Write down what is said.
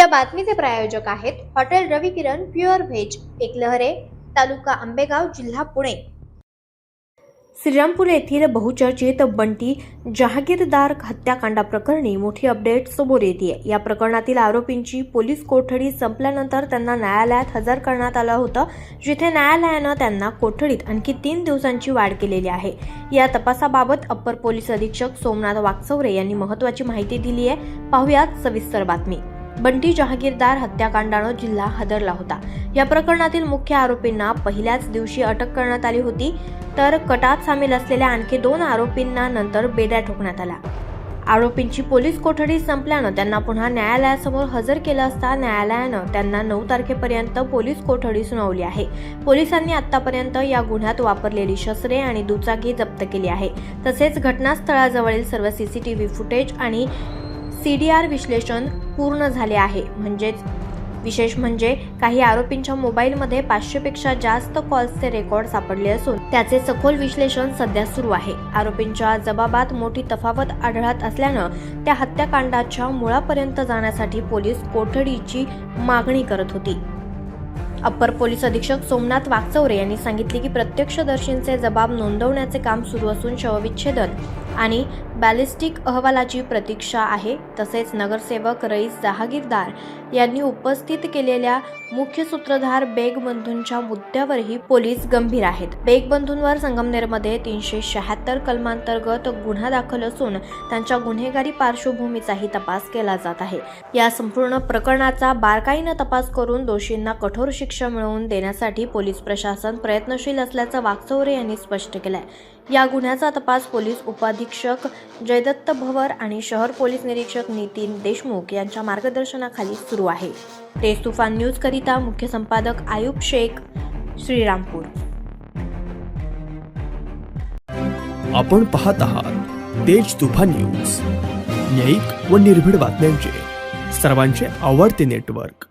या बातमीचे प्रायोजक आहेत hotel Ravi Kiran pure veg Eklahare तालुका आंबेगाव जिल्हा पुणे. श्रीरामपूर येथील बहुचर्चित बंटी जहागीरदार हत्याकांडाप्रकरणी मोठी अपडेट समोर येते या प्रकरणातील आरोपींची पोलीस कोठडी संपल्यानंतर त्यांना न्यायालयात हजर करण्यात आलं होतं जिथे न्यायालयानं त्यांना कोठडीत आणखी तीन दिवसांची वाढ केलेली आहे. या तपासाबाबत अप्पर पोलीस अधीक्षक सोमनाथ वाकचौरे यांनी महत्त्वाची माहिती दिली आहे पाहुयात सविस्तर बातमी. बंटी जहागीरदार हत्याकांडानं जिल्हा हादरला होता. या प्रकरणातील मुख्य आरोपींना पहिल्याच दिवशी अटक करण्यात आली होती तर कटात सामील असलेल्या आणखी दोन आरोपींना नंतर बेड्या ठोकण्यात आल्या. आरोपींची पोलीस कोठडी संपल्यानं त्यांना पुन्हा न्यायालयासमोर हजर केलं असता न्यायालयानं त्यांना नऊ तारखेपर्यंत पोलीस कोठडी सुनावली आहे. पोलिसांनी आतापर्यंत या गुन्ह्यात वापरलेली शस्त्रे आणि दुचाकी जप्त केली आहे. तसेच घटनास्थळाजवळील सर्व सीसीटीव्ही फुटेज आणि सी डी आर विश्लेषण पूर्ण झाले आहे. म्हणजेच विशेष म्हणजे काही आरोपींच्या मोबाईलमध्ये पाचशेपेक्षा जास्त कॉल्सचे रेकॉर्ड सापडले असून त्याचे सखोल विश्लेषण सध्या सुरू आहे. आरोपींच्या जबाबात मोठी तफावत आढळत असल्यानं त्या हत्याकांडाच्या मुळापर्यंत जाण्यासाठी पोलीस कोठडीची मागणी करत होती. अप्पर पोलीस अधीक्षक सोमनाथ वाकचौरे यांनी सांगितले की प्रत्यक्षदर्शींचे जबाब नोंदवण्याचे काम सुरू असून शवविच्छेदन आणि बॅलिस्टिक अहवालाची प्रतीक्षा आहे. तसेच नगरसेवक रईस जहागीरदार यांनी उपस्थित केलेल्या मुख्य सूत्रधार बेग बंधूंच्या मुद्द्यावरही पोलीस गंभीर आहेत. बेग बंधूंवर संगमनेरमध्ये तीनशे शहात्तर कलमांतर्गत गुन्हा दाखल असून त्यांच्या गुन्हेगारी पार्श्वभूमीचाही तपास केला जात आहे. या संपूर्ण प्रकरणाचा बारकाईनं तपास करून दोषींना कठोर शिक्षा मिळवून देण्यासाठी पोलीस प्रशासन प्रयत्नशील असल्याचं वागचौरे यांनी स्पष्ट केलंय. या गुन्ह्याचा तपास पोलीस उपाधीक्षक जयदत्त भवर आणि शहर पोलीस निरीक्षक नितीन देशमुख यांच्या मार्गदर्शनाखाली सुरू आहे. तेज तुफान न्यूज करिता मुख्य संपादक आयुब शेख श्रीरामपूर. आपण पाहत आहात तेज तुफान न्यूज न्यायिक व निर्भीड बातम्यांचे. सर्वांचे आवडते नेटवर्क